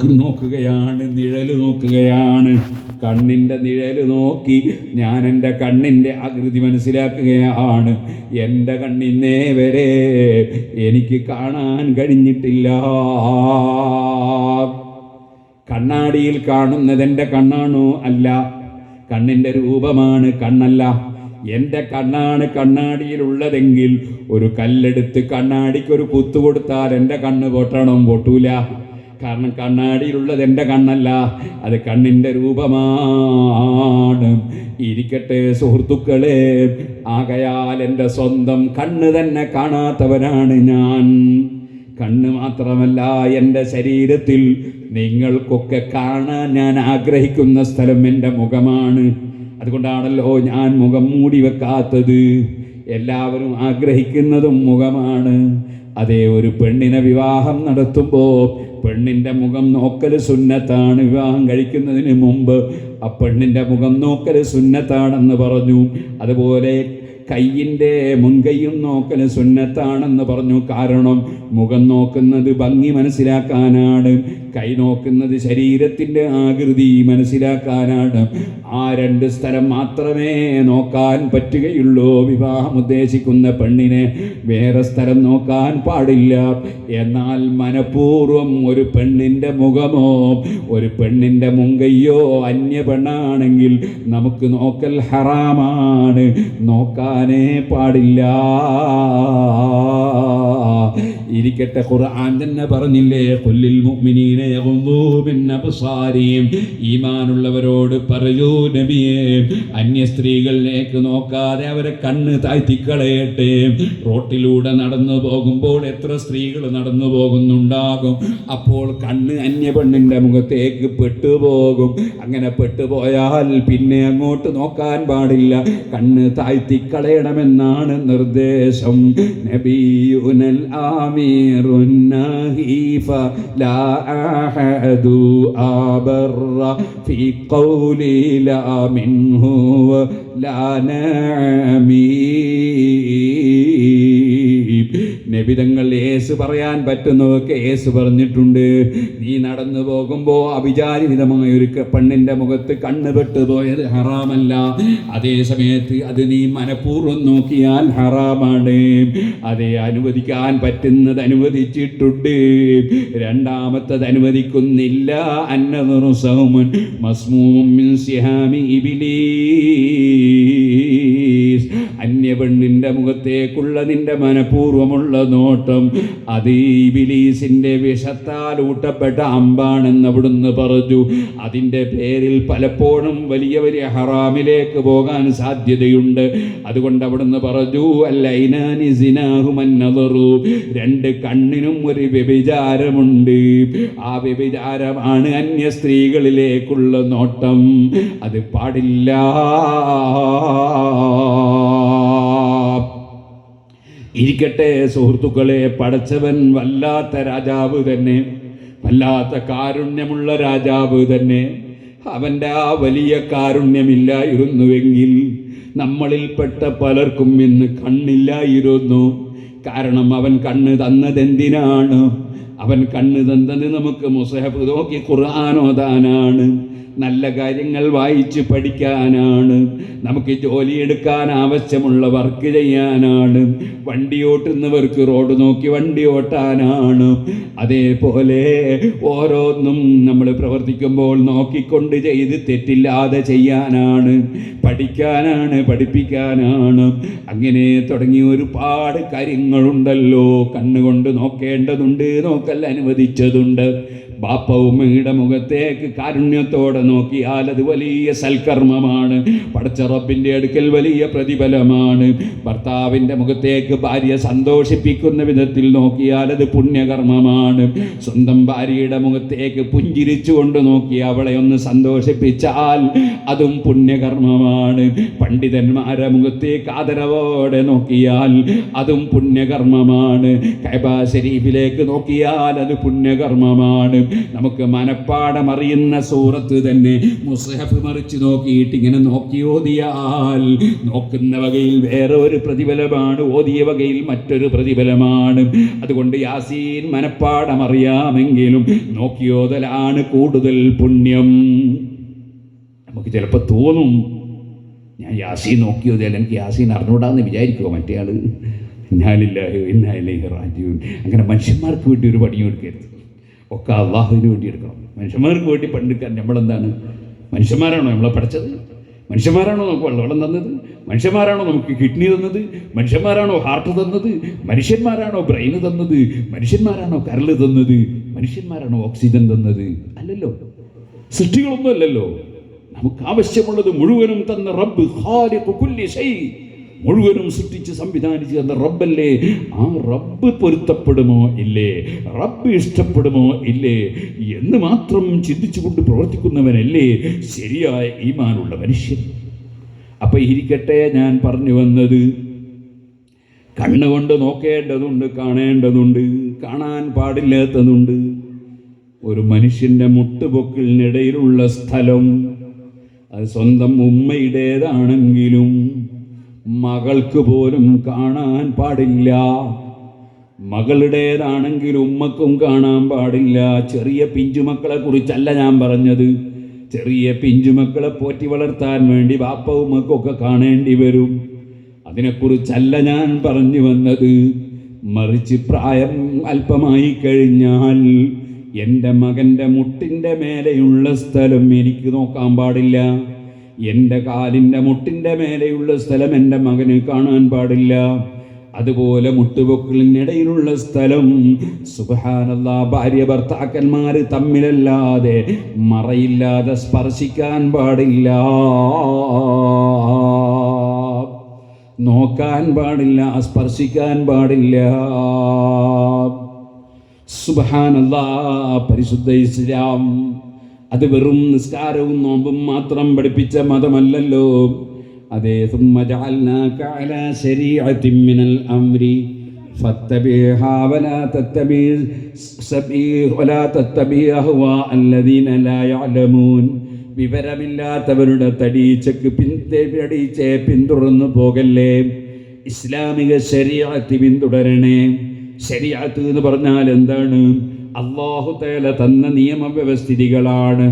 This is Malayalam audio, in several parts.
നോക്ക് നോക്കുകയാണ് നിഴൽ നോക്കുകയാണ്. കണ്ണിന്റെ നിഴൽ നോക്കി ഞാൻ എന്റെ കണ്ണിന്റെ ആകൃതി മനസ്സിലാക്കുകയാണ്. എന്റെ കണ്ണിന്നേ വരെ എനിക്ക് കാണാൻ കഴിഞ്ഞിട്ടില്ല. കണ്ണാടിയിൽ കാണുന്നത് എന്റെ കണ്ണാണോ അല്ല. കണ്ണിന്റെ രൂപമാണ് കണ്ണല്ല. എന്റെ കണ്ണാണ് കണ്ണാടിയിലുള്ളതെങ്കിൽ ഒരു കല്ലെടുത്ത് കണ്ണാടിക്ക് ഒരു കുത്തു കൊടുത്താൽ എന്റെ കണ്ണ് പൊട്ടണം പൊട്ടൂല. കാരണം കണ്ണാടിയിലുള്ളത് എന്റെ കണ്ണല്ല അത് കണ്ണിന്റെ രൂപമാണ്. ഇരിക്കട്ടെ സുഹൃത്തുക്കളെ ആകയാൽ എന്റെ സ്വന്തം കണ്ണ് തന്നെ കാണാത്തവനാണ് ഞാൻ. കണ്ണ് മാത്രമല്ല എന്റെ ശരീരത്തിൽ നിങ്ങൾക്കൊക്കെ കാണാൻ ഞാൻ ആഗ്രഹിക്കുന്ന സ്ഥലം എന്റെ മുഖമാണ്. അതുകൊണ്ടാണല്ലോ ഞാൻ മുഖം മൂടി വെക്കാത്തത്. എല്ലാവരും ആഗ്രഹിക്കുന്നതും മുഖമാണ്. അതേ ഒരു പെണ്ണിനെ വിവാഹം നടത്തുമ്പോൾ പെണ്ണിന്റെ മുഖം നോക്കൽ സുന്നത്താണ്. വിവാഹം കഴിക്കുന്നതിന് മുമ്പ് ആ പെണ്ണിന്റെ മുഖം നോക്കൽ സുന്നത്താണെന്ന് പറഞ്ഞു. അതുപോലെ കയ്യിന്റെ മുൻകൈയും നോക്കൽ സുന്നത്താണെന്ന് പറഞ്ഞു. കാരണം മുഖം നോക്കുന്നത് ഭംഗി മനസ്സിലാക്കാനാണ്. കൈ നോക്കുന്നത് ശരീരത്തിന്റെ ആകൃതി മനസ്സിലാക്കാനാണ്. ആ രണ്ട് സ്ഥലം മാത്രമേ നോക്കാൻ പറ്റുകയുള്ളൂ. വിവാഹം ഉദ്ദേശിക്കുന്ന പെണ്ണിനെ വേറെ സ്ഥലം നോക്കാൻ പാടില്ല. എന്നാൽ മനഃപൂർവം ഒരു പെണ്ണിന്റെ മുഖമോ ഒരു പെണ്ണിന്റെ മുങ്കയ്യോ അന്യ പെണ്ണാണെങ്കിൽ നമുക്ക് നോക്കൽ ഹറാമാണ്. നോക്കാനേ പാടില്ല. ഇരിക്കട്ടെ ഖുർആൻ തന്നെ പറഞ്ഞില്ലേ? കൊല്ലിൽ മുഅ്മിനീന ഈമാനുള്ളവരോട് പറയൂ നബിയെ അന്യ സ്ത്രീകളിലേക്ക് നോക്കാതെ അവരെ കണ്ണ് താഴ്ത്തിക്കളയട്ടെ. റോട്ടിലൂടെ നടന്നു പോകുമ്പോൾ എത്ര സ്ത്രീകൾ നടന്നു പോകുന്നുണ്ടാകും? അപ്പോൾ കണ്ണ് അന്യ പെണ്ണിന്റെ മുഖത്തേക്ക് പെട്ടുപോകും. അങ്ങനെ പെട്ടുപോയാൽ പിന്നെ അങ്ങോട്ട് നോക്കാൻ പാടില്ല. കണ്ണ് താഴ്ത്തിക്കളയണമെന്നാണ് നിർദ്ദേശം. നബിയുനൽ أمير نهيف لا أحد أبر في قولي لا منه لا نعمي نبي യേസ് പറയാൻ പറ്റുന്നതൊക്കെ യേശു പറഞ്ഞിട്ടുണ്ട്. നീ നടന്നു പോകുമ്പോൾ അവിചാരിതമായ ഒരു പെണ്ണിന്റെ മുഖത്ത് കണ്ണ് പെട്ടുപോയത് ഹറാമല്ല. അതേ സമയത്ത് അത് നീ മനഃപൂർവം നോക്കിയാൽ ഹറാമാണ്. അതെ അനുവദിക്കാൻ പറ്റുന്നത് അനുവദിച്ചിട്ടുണ്ട്. രണ്ടാമത്തത് അനുവദിക്കുന്നില്ല. മിൻ സിഹാമി അന്യ പെണ്ണിന്റെ മുഖത്തേക്കുള്ള നിന്റെ മനഃപൂർവമുള്ള നോട്ടം അത് ഇബിലീസിന്റെ വിഷത്താൽ ഊട്ടപ്പെട്ട അമ്പാണെന്ന് അവിടുന്ന് പറഞ്ഞു. അതിന്റെ പേരിൽ പലപ്പോഴും വലിയ വലിയ ഹറാമിലേക്ക് പോകാൻ സാധ്യതയുണ്ട്. അതുകൊണ്ട് അവിടുന്ന് പറഞ്ഞു അല്ലൈനാനി സിനാഹുമന്നതറു രണ്ട് കണ്ണിനും ഒരു വ്യഭിചാരമുണ്ട്. ആ വ്യഭിചാരമാണ് അന്യ സ്ത്രീകളിലേക്കുള്ള നോട്ടം. അത് പാടില്ല. ഇരിക്കട്ടെ സുഹൃത്തുക്കളെ പടച്ചവൻ വല്ലാത്ത രാജാവ് തന്നെ. വല്ലാത്ത കാരുണ്യമുള്ള രാജാവ് തന്നെ. അവന്റെ ആ വലിയ കാരുണ്യമില്ലായിരുന്നുവെങ്കിൽ നമ്മളിൽപ്പെട്ട പലർക്കും ഇന്ന് കണ്ണില്ലായിരുന്നു കാരണം അവൻ കണ്ണ് തന്നതെന്തിനാണ്? അവൻ കണ്ണ് തന്നത് നമുക്ക് മുസഹബ് നോക്കി ഖുർആാനോദാനാണ് നല്ല കാര്യങ്ങൾ വായിച്ച് പഠിക്കാനാണ്. നമുക്ക് ജോലിയെടുക്കാൻ ആവശ്യമുള്ള വർക്ക് ചെയ്യാനാണ്. വണ്ടി ഓട്ടുന്നവർക്ക് റോഡ് നോക്കി വണ്ടി ഓട്ടാനാണ്. അതേപോലെ ഓരോന്നും നമ്മൾ പ്രവർത്തിക്കുമ്പോൾ നോക്കിക്കൊണ്ട് ചെയ്ത് തെറ്റില്ലാതെ ചെയ്യാനാണ്. പഠിക്കാനാണ് പഠിപ്പിക്കാനാണ്. അങ്ങനെ തുടങ്ങി ഒരുപാട് കാര്യങ്ങളുണ്ടല്ലോ. കണ്ണുകൊണ്ട് നോക്കേണ്ടതുണ്ട് നോക്കൽ അനുവദിച്ചതുണ്ട്. ബാപ്പ ഉമ്മയുടെ മുഖത്തേക്ക് കാരുണ്യത്തോടെ നോക്കിയാൽ അത് വലിയ സൽക്കർമ്മമാണ്. പടച്ച റബ്ബിന്റെ അടുക്കൽ വലിയ പ്രതിഫലമാണ്. ഭർത്താവിന്റെ മുഖത്തേക്ക് ഭാര്യ സന്തോഷിപ്പിക്കുന്ന വിധത്തിൽ നോക്കിയാൽ അത് പുണ്യകർമ്മമാണ്. സ്വന്തം ഭാര്യയുടെ മുഖത്തേക്ക് പുഞ്ചിരിച്ചുകൊണ്ട് നോക്കി അവളെ ഒന്ന് സന്തോഷിപ്പിച്ചാൽ അതും പുണ്യകർമ്മമാണ്. പണ്ഡിതന്മാരെ മുഖത്തേക്ക് ആദരവോടെ നോക്കിയാൽ അതും പുണ്യകർമ്മമാണ്. കൈബ ഷരീഫിലേക്ക് നോക്കിയാൽ അത് പുണ്യകർമ്മമാണ്. നമുക്ക് മനപ്പാടം അറിയുന്ന സൂറത്ത് തന്നെ മുസ്ഹഫ് മറിച്ച് നോക്കിയിട്ട് ഇങ്ങനെ നോക്കി ഓതിയാൽ നോക്കുന്ന വകയിൽ വേറെ ഒരു പ്രതിഫലമാണ് ഓതിയ വകയിൽ മറ്റൊരു പ്രതിഫലമാണ്. അതുകൊണ്ട് യാസീൻ മനപ്പാടം അറിയാമെങ്കിലും നോക്കിയോതലാണ് കൂടുതൽ പുണ്യം. നമുക്ക് ചിലപ്പോൾ തോന്നും ഞാൻ യാസീൻ നോക്കിയോതല്ല എനിക്ക് യാസീൻ അറിഞ്ഞൂടാന്ന് വിചാരിക്കുമോ മറ്റേ ആൾ? ഇന്നാലില്ലാഹു ഇന്നാലില്ലാഹി റാജിഊൻ. അങ്ങനെ മനുഷ്യന്മാർക്ക് വേണ്ടി ഒരു പണിയും എടുക്കരുത്. ഒക്കെ അള്ളാഹുവിന് വേണ്ടി എടുക്കണം. മനുഷ്യന്മാർക്ക് വേണ്ടി പണ്ടെടുക്കാൻ നമ്മളെന്താണ്? മനുഷ്യന്മാരാണോ നമ്മളെ പഠിച്ചത് മനുഷ്യന്മാരാണോ നമുക്ക് വെള്ളം തന്നത്? മനുഷ്യന്മാരാണോ നമുക്ക് കിഡ്നി തന്നത്? മനുഷ്യന്മാരാണോ ഹാർട്ട് തന്നത്? മനുഷ്യന്മാരാണോ ബ്രെയിൻ തന്നത്? മനുഷ്യന്മാരാണോ കരൾ തന്നത്? മനുഷ്യന്മാരാണോ ഓക്സിജൻ തന്നത്? അല്ലല്ലോ. സൃഷ്ടികളൊന്നും അല്ലല്ലോ. നമുക്ക് ആവശ്യമുള്ളത് മുഴുവനും തന്ന റബ്ബ് മുഴുവനും സൃഷ്ടിച്ച് സംവിധാനിച്ച് തന്ന റബ്ബല്ലേ? ആ റബ്ബ് പൊരുത്തപ്പെടുമോ ഇല്ലേ? റബ്ബ് ഇഷ്ടപ്പെടുമോ ഇല്ലേ? എന്ന് മാത്രം ചിന്തിച്ചുകൊണ്ട് പ്രവർത്തിക്കുന്നവനല്ലേ ശരിയായ ഈമാനുള്ള മനുഷ്യൻ. അപ്പൊ ഇരിക്കട്ടെ ഞാൻ പറഞ്ഞു വന്നത്. കണ്ണുകൊണ്ട് നോക്കേണ്ടതുണ്ട് കാണേണ്ടതുണ്ട് കാണാൻ പാടില്ലാത്തതുണ്ട്. ഒരു മനുഷ്യന്റെ മുട്ടുപൊക്കിലിനിടയിലുള്ള സ്ഥലം അത് സ്വന്തം ഉമ്മയുടേതാണെങ്കിലും മകൾക്ക് പോലും കാണാൻ പാടില്ല. മകളുടേതാണെങ്കിൽ ഉമ്മക്കും കാണാൻ പാടില്ല. ചെറിയ പിഞ്ചുമക്കളെ കുറിച്ചല്ല ഞാൻ പറഞ്ഞത്. ചെറിയ പിഞ്ചുമക്കളെ പോറ്റി വളർത്താൻ വേണ്ടി ബാപ്പ ഉമ്മക്കൊക്കെ കാണേണ്ടി വരും. അതിനെക്കുറിച്ചല്ല ഞാൻ പറഞ്ഞു വന്നത്. മറിച്ച് പ്രായം അല്പമായി കഴിഞ്ഞാൽ എന്റെ മകന്റെ മുട്ടിന്റെ മേലെയുള്ള സ്ഥലം എനിക്ക് നോക്കാൻ പാടില്ല. എന്റെ കാലിന്റെ മുട്ടിന്റെ മേലെയുള്ള സ്ഥലം എന്റെ മകന് കാണാൻ പാടില്ല. അതുപോലെ മുട്ടുപൊക്കളിനിടയിലുള്ള സ്ഥലം. സുബഹാനല്ല ഭാര്യ ഭർത്താക്കന്മാർ തമ്മിലല്ലാതെ മറയില്ലാതെ സ്പർശിക്കാൻ പാടില്ല. നോക്കാൻ പാടില്ല സ്പർശിക്കാൻ പാടില്ല. സുബാനല്ല പരിശുദ്ധ ഇസ്ലാം. അത് വെറും നിസ്കാരവും നോമ്പും മാത്രം പഠിപ്പിച്ച മതമല്ലല്ലോ. അതേ വിവരമില്ലാത്തവരുടെ തടീച്ചക്ക് പിന്തടിച്ചേ പിന്തുടർന്നു പോകല്ലേ. ഇസ്ലാമിക ശരീരത്തി പിന്തുടരണേ. ശരിയാത്തു എന്ന് പറഞ്ഞാൽ എന്താണ്? അള്ളാഹു തേല തന്ന നിയമവ്യവസ്ഥിതികളാണ്.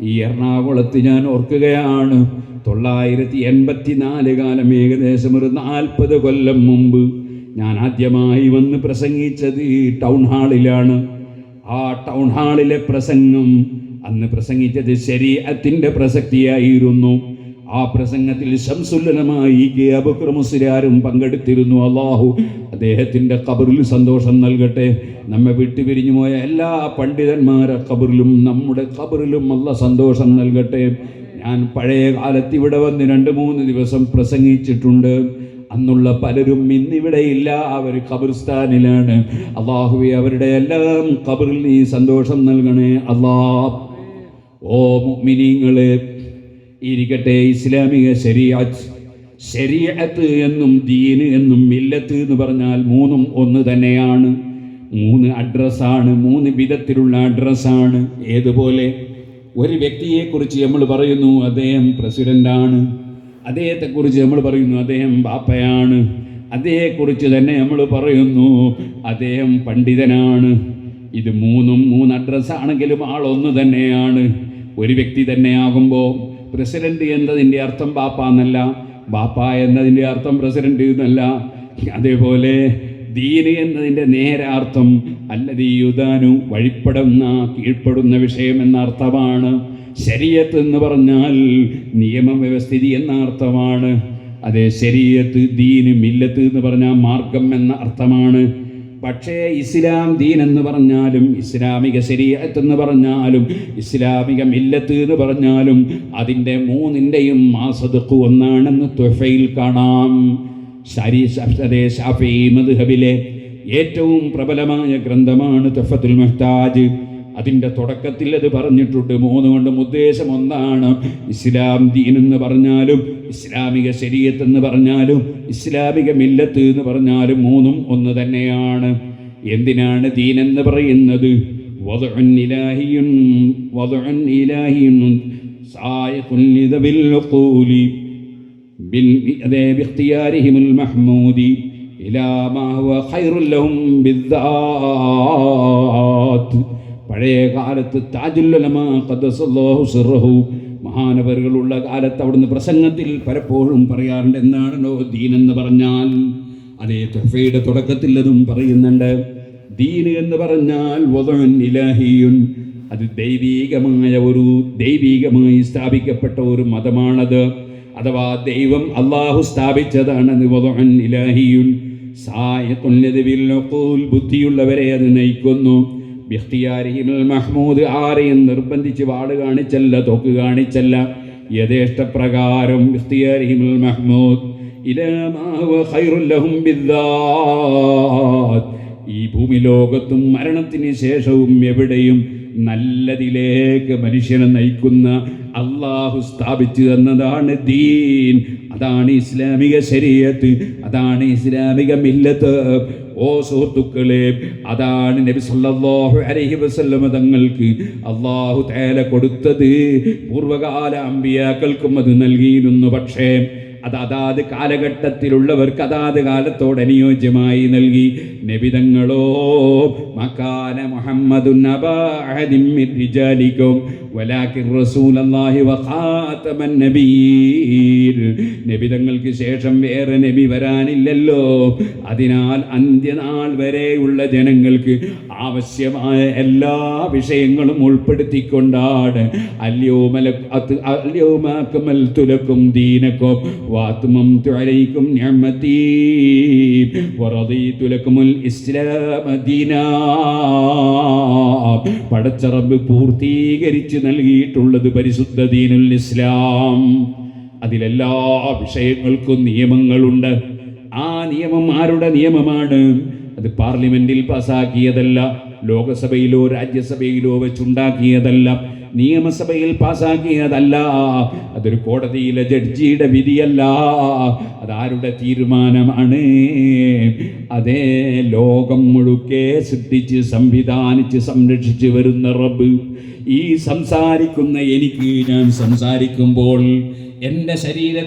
ഈ എറണാകുളത്ത് ഞാൻ ഓർക്കുകയാണ്. തൊള്ളായിരത്തി എൺപത്തി നാല് കാലം ഏകദേശം ഒരു നാൽപ്പത് കൊല്ലം മുമ്പ് ഞാൻ ആദ്യമായി വന്ന് പ്രസംഗിച്ചത് ടൗൺ ഹാളിലാണ്. ആ ടൗൺ ഹാളിലെ പ്രസംഗം അന്ന് പ്രസംഗിച്ചത് ശരീരത്തിന്റെ പ്രസക്തിയായിരുന്നു. ആ പ്രസംഗത്തിൽ ശംസുല്ലനമായി കെ അബുക്രമുസിരാരും പങ്കെടുത്തിരുന്നു. അള്ളാഹു അദ്ദേഹത്തിന്റെ കബറിൽ സന്തോഷം നൽകട്ടെ. നമ്മെ വിട്ടുപിരിഞ്ഞു പോയ എല്ലാ പണ്ഡിതന്മാരെ കബറിലും നമ്മുടെ കബറിലും നല്ല സന്തോഷം നൽകട്ടെ. ഞാൻ പഴയ കാലത്ത് ഇവിടെ വന്ന് രണ്ട് മൂന്ന് ദിവസം പ്രസംഗിച്ചിട്ടുണ്ട്. അന്നുള്ള പലരും ഇന്നിവിടെ ഇല്ല. അവർ ഖബർസ്ഥാനിലാണ്. അള്ളാഹുവെ അവരുടെ എല്ലാം ഖബറിൽ നീ സന്തോഷം നൽകണേ. അള്ളാഹ് ഓ മുഅ്മിനീങ്ങളെ ഇരിക്കട്ടെ ഇസ്ലാമിക ശരീഅത്ത്. ശരീഅത്ത് എന്നും ദീന് എന്നും മില്ലത്ത് എന്ന് പറഞ്ഞാൽ മൂന്നും ഒന്ന് തന്നെയാണ്. മൂന്ന് അഡ്രസ്സാണ് മൂന്ന് വിധത്തിലുള്ള അഡ്രസ്സാണ്. ഏതുപോലെ? ഒരു വ്യക്തിയെക്കുറിച്ച് നമ്മൾ പറയുന്നു അദ്ദേഹം പ്രസിഡന്റാണ് അദ്ദേഹത്തെക്കുറിച്ച് നമ്മൾ പറയുന്നു അദ്ദേഹം ബാപ്പയാണ്. അതേക്കുറിച്ച് തന്നെ നമ്മൾ പറയുന്നു അദ്ദേഹം പണ്ഡിതനാണ്. ഇത് മൂന്നും മൂന്ന് അഡ്രസ്സാണെങ്കിലും ആളൊന്ന് തന്നെയാണ്. ഒരു വ്യക്തി തന്നെയാകുമ്പോൾ പ്രസിഡന്റ് എന്നതിന്റെ അർത്ഥം ബാപ്പ എന്നല്ല ബാപ്പ എന്നതിന്റെ അർത്ഥം പ്രസിഡന്റ് എന്നല്ല. അതേപോലെ ദീന് എന്നതിന്റെ നേരെ അർത്ഥം അല്ലത് യുദാനു വഴിപ്പെടുന്ന കീഴ്പ്പെടുന്ന വിഷയം എന്ന അർത്ഥമാണ്. ശരീരത്ത് എന്ന് പറഞ്ഞാൽ നിയമവ്യവസ്ഥിതി എന്ന അർത്ഥമാണ്. അതെ ശരീരത്ത് ദീന് മില്ലത്ത് എന്ന് പറഞ്ഞാൽ മാർഗം എന്ന അർത്ഥമാണ്. പക്ഷേ ഇസ്ലാം ദീൻ എന്ന് പറഞ്ഞാലും ഇസ്ലാമിക ശരീരത്ത് എന്ന് പറഞ്ഞാലും ഇസ്ലാമിക മില്ലത്ത് എന്ന് പറഞ്ഞാലും അതിന്റെ മൂന്നിന്റെയും മാസതുക്കു ഒന്നാണെന്ന് ത്വഫയിൽ കാണാം. ഷാഫി മദ്ഹബിലെ ഏറ്റവും പ്രബലമായ ഗ്രന്ഥമാണ് ത്വഫത്തുൽ മുഹ്താജ്. അതിൻ്റെ തുടക്കത്തിൽ അത് പറഞ്ഞിട്ടുണ്ട് മൂന്ന് കൊണ്ടും ഉദ്ദേശം ഒന്നാണ് ഇസ്ലാം ദീൻ എന്ന് പറഞ്ഞാലും ഇസ്ലാമിക ശരീരത്ത് എന്ന് പറഞ്ഞാലും ഇസ്ലാമിക മില്ലത്ത് എന്ന് പറഞ്ഞാലും മൂന്നും ഒന്ന് തന്നെയാണ് എന്തിനാണ് ദീൻ എന്ന് പറയുന്നത് وضع إلهي وضع إلهي سائق لذوي العقول بال- أذي باختيارهم المحمود إلى ما هو خير لهم بالذات പഴയ കാലത്ത് താജുല്ലമ ഖദ്ദസല്ലാഹു സിർറഹു. മഹാനവറുകളുള്ള കാലത്ത് അവിടുന്ന് പ്രസംഗത്തിൽ പലപ്പോഴും പറയാറുണ്ട് എന്താണല്ലോ ദീൻ എന്ന് പറഞ്ഞാൽ? അതേ തൊഫയുടെ തുടക്കത്തിൽ അതും പറയുന്നുണ്ട്. ദീൻ എന്ന് പറഞ്ഞാൽ ഇലാഹിയുൻ. അത് ദൈവീകമായ ഒരു ദൈവീകമായി സ്ഥാപിക്കപ്പെട്ട ഒരു മതമാണത്. അഥവാ ദൈവം അള്ളാഹു സ്ഥാപിച്ചതാണ് ഇലാഹിയുൻ. ഉഖൂൽ ബുദ്ധിയുള്ളവരെ അത് നയിക്കുന്നു. മഹ്മൂദ് ആരെയും നിർബന്ധിച്ച് വാട് കാണിച്ചല്ല തോക്ക് കാണിച്ചല്ല. യഥേഷ്ടപ്രകാരം ബിഖ്തിയാരിഹിൽ മഹ്മൂദ് ഈ ഭൂമി ലോകത്തും മരണത്തിന് ശേഷവും എവിടെയും നല്ലതിലേക്ക് മനുഷ്യനെ നയിക്കുന്ന അള്ളാഹു സ്ഥാപിച്ചു തന്നതാണ് ദീൻ. അതാണ് ഇസ്ലാമിക ശരീരത്ത് അതാണ് ഇസ്ലാമിക മില്ലത്ത്. ഓ സുഹൃത്തുക്കളെ അതാണ് നബി സല്ലല്ലാഹു അലൈഹി വസല്ലമ തങ്ങൾക്ക് അള്ളാഹു തേല കൊടുത്തത്. പൂർവകാല അമ്പിയാക്കൾക്കും അത് നൽകിയിരുന്നു. പക്ഷേ അത് അതാത് കാലഘട്ടത്തിലുള്ളവർക്ക് അതാത് കാലത്തോട് അനുയോജ്യമായി നൽകി. നബിതങ്ങളോ മക്കാന മുഹമ്മദുൻ അബാ അഹദിൻ മിൻ റിജാലികും വലാകിൻ റസൂലല്ലാഹി വഖാതമൻ നബീർ നബിതങ്ങൾക്ക് ശേഷം വേറെ നബി വരാനില്ലല്ലോ. അതിനാൽ അന്ത്യനാൾ വരെയുള്ള ജനങ്ങൾക്ക് ആവശ്യമായ എല്ലാ വിഷയങ്ങളും ഉൾപ്പെടുത്തിക്കൊണ്ടാണ്. അല്യോമല അല്യോമാക്കമൽത്തുലക്കും ദീനക്കും വാത്മംതു അലൈക്കും നിഅമതീ വറദീതു ലക്കുമുൽ ഇസ്ലാമ ദീനാ പടച്ച റബ്ബ് പൂർത്തീകരിച്ച് നൽകിയിട്ടുള്ളത് പരിശുദ്ധ ദീനുൽ ഇസ്ലാം. അതിലെല്ലാ വിഷയങ്ങൾക്കും നിയമങ്ങളുണ്ട്. ആ നിയമം ആരുടെ നിയമമാണ്? അത് പാർലമെന്റിൽ പാസാക്കിയതല്ല. ലോകസഭയിലോ രാജ്യസഭയിലോ വെച്ചുണ്ടാക്കിയതല്ല നിയമസഭയിൽ പാസാക്കിയതല്ല. അതൊരു കോടതിയിലെ ജഡ്ജിയുടെ വിധിയല്ല. അതാരുടെ തീരുമാനമാണ്? അതേ ലോകം മുഴുക്കെ സിദ്ധിച്ച് സംവിധാനിച്ച് സംരക്ഷിച്ച് വരുന്ന റബ്ബ്. ഈ സംസാരിക്കുന്ന എനിക്ക് ഞാൻ സംസാരിക്കുമ്പോൾ എന്റെ ശരീര